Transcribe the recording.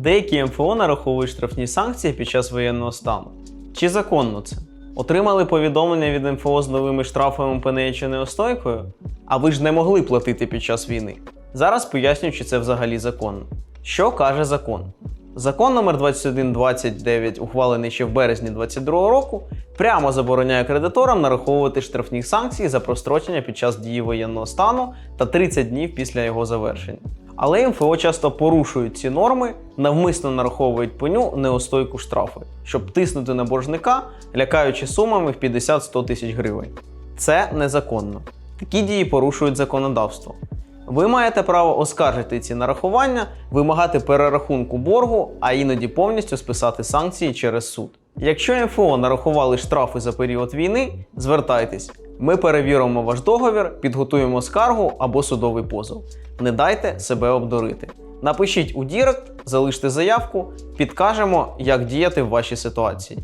Деякі МФО нараховують штрафні санкції під час воєнного стану. Чи законно це? Отримали повідомлення від МФО з новими штрафами ПНЕ чи неостойкою? А ви ж не могли платити під час війни. Зараз поясню, чи це взагалі законно. Що каже закон? Закон номер 2129, ухвалений ще в березні 2022 року, прямо забороняє кредиторам нараховувати штрафні санкції за прострочення під час дії воєнного стану та 30 днів після його завершення. Але МФО часто порушують ці норми, навмисно нараховують пеню неостойку штрафи, щоб тиснути на боржника, лякаючи сумами в 50-100 тисяч гривень. Це незаконно. Такі дії порушують законодавство. Ви маєте право оскаржити ці нарахування, вимагати перерахунку боргу, а іноді повністю списати санкції через суд. Якщо МФО нарахували штрафи за період війни, звертайтесь. Ми перевіримо ваш договір, підготуємо скаргу або судовий позов. Не дайте себе обдурити. Напишіть у Дірект, залиште заявку, підкажемо, як діяти в вашій ситуації.